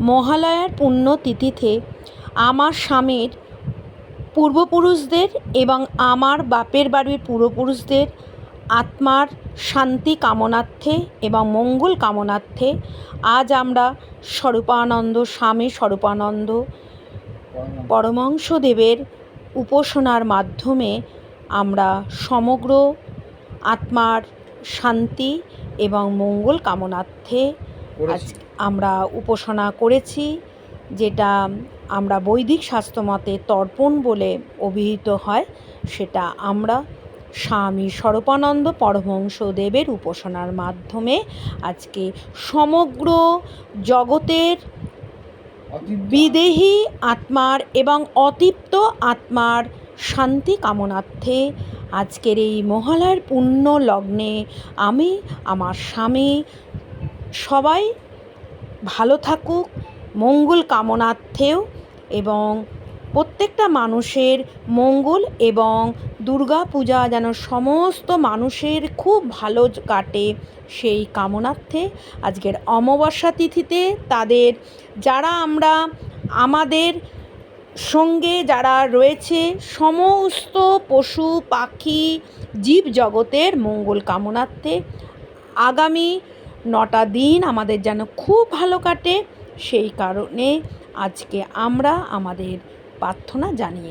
মহালয়ার পুণ্যতিথিতে আমার স্বামীর পূর্বপুরুষদের এবং আমার বাপের বাড়ির পূর্বপুরুষদের আত্মার শান্তি কামনার্থে এবং মঙ্গল কামনার্থে আজ আমরা স্বরূপানন্দ স্বামী স্বরূপানন্দ পরমহংসদেবের উপাসনার মাধ্যমে আমরা সমগ্র আত্মার শান্তি এবং মঙ্গল কামনার্থে আজ আমরা উপাসনা করেছি যেটা আমরা বৈদিক শাস্ত্রমতে তর্পণ বলে অভিহিত হয় সেটা আমরা স্বামী স্বরূপানন্দ পরমহংসদেবের উপাসনার মাধ্যমে আজকে সমগ্র জগতের বিদেহী আত্মার এবং অতৃপ্ত আত্মার শান্তি কামনার্থে আজকের এই মহালয়ার পুণ্য লগ্নে আমি আমার স্বামী সবাই ভালো থাকুক, মঙ্গল কামনার্থেও এবং প্রত্যেকটা মানুষের মঙ্গল এবং দুর্গা পূজা যেন সমস্ত মানুষের খুব ভালো কাটে সেই কামনার্থে আজকের অমাবস্যা তিথিতে তাদের যারা আমরা আমাদের সঙ্গে যারা রয়েছে সমস্ত পশু, পাখি জীবজগতের মঙ্গল কামনার্থে আগামী নটা দিন আমাদের যেন খুব ভালো কাটে সেই কারণে আজকে আমরা আমাদের প্রার্থনা জানিয়ে